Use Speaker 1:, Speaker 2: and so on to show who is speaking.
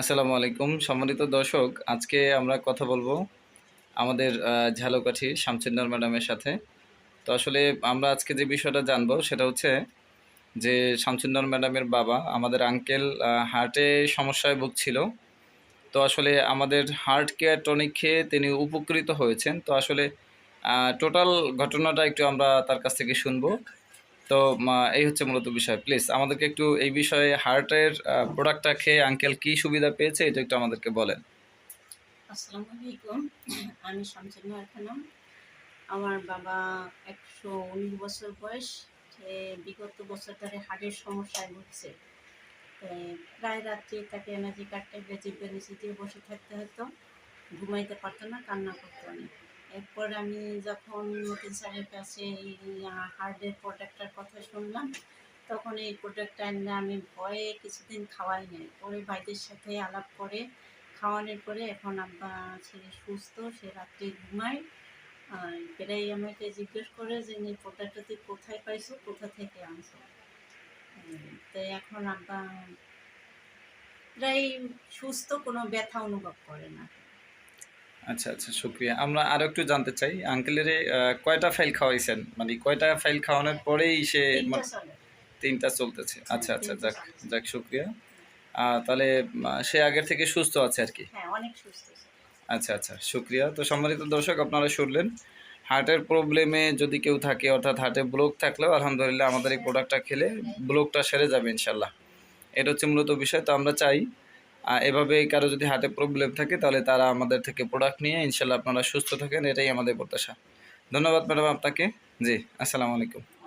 Speaker 1: আসসালামু আলাইকুম। সম্মানিত দর্শক, আজকে আমরা কথা বলব আমাদের ঝালকাঠি শামসুন্নার ম্যাডামের সাথে। তো আসলে আমরা আজকে যে বিষয়টা জানব সেটা হচ্ছে যে শামসুন্নার ম্যাডামের বাবা আমাদের আঙ্কেল হার্টে সমস্যায় ভুগছিল। তো আসলে আমাদের হার্ট কেয়ার টনিক খেয়ে তিনি উপকৃত হয়েছেন। তো আসলে টোটাল ঘটনাটা একটু আমরা তার কাছ থেকে শুনব। তো এই হচ্ছে মূলত বিষয়। প্লিজ আমাদেরকে একটু এই বিষয়ে হার্টের প্রোডাক্টটা খেয়ে আঙ্কেল কি সুবিধা পেয়েছে, এটা একটু আমাদেরকে বলেন।
Speaker 2: আসসালামু আলাইকুম। আমি শামসুন্নাহার খানম। আমার বাবা একশো উনিশ বছর বয়স। বিগত বছর ধরে হার্টের সমস্যায় ভুগছে। প্রায় রাত্রে তাকে এনার্জি কার্ডটা বেঁচে বেরিয়েছে দিয়ে বসে থাকতে হতো। ঘুমাইতে পারতো না, কান্না করতো অনেক এরপর আমি যখন নতুন স্যারের কাছে এই হার্টের প্রোডাক্টটার কথা শুনলাম, তখন এই প্রোডাক্টটা এনে আমি ভয়ে কিছুদিন খাওয়াই নাই। পরে ভাইদের সাথে আলাপ করে, খাওয়ানোর পরে এখন আব্বা, ছেলে সুস্থ, সে রাত্রে ঘুমায়। প্রায় আমাকে জিজ্ঞেস করে যে, এই প্রোডাক্টটা তুই কোথায় পাইছো? কোথা থেকে আনছো? তো এখন আব্বা প্রায় সুস্থ, কোনো ব্যথা অনুভব করে না।
Speaker 1: আচ্ছা আচ্ছা শুক্রিয়া। আমরা আরও একটু জানতে চাই আঙ্কেলের কয়টা ফাইল খাওয়াইছেন? মানে কয়টা ফাইল খাওয়ানোর পরেই সে
Speaker 2: তিনটা চলে।
Speaker 1: তিনটা চলতেছে। আচ্ছা আচ্ছা যাক যাক শুক্রিয়া। তাহলে সে আগের থেকে সুস্থ আছে আর কি?
Speaker 2: হ্যাঁ অনেক সুস্থ সে।
Speaker 1: আচ্ছা আচ্ছা শুক্রিয়া। তো সম্মানিত দর্শক আপনারা শুনলেন হার্টের প্রবলেমে যদি কেউ থাকে অর্থাৎ হার্টে ব্লক থাকলেও আলহামদুলিল্লাহ আমাদের এই প্রোডাক্টটা খেলে ব্লকটা সেরে যাবে ইনশাল্লাহ এটা হচ্ছে মূলত বিষয়। তো আমরা চাই এভাবে কারও যদি হাতে প্রবলেম থাকে, তাহলে তারা আমাদের থেকে প্রোডাক্ট নিয়ে ইনশাল্লাহ আপনারা সুস্থ থাকেন, এটাই আমাদের প্রত্যাশা। ধন্যবাদ ম্যাডাম আপনাকে। জি, আসসালামু আলাইকুম।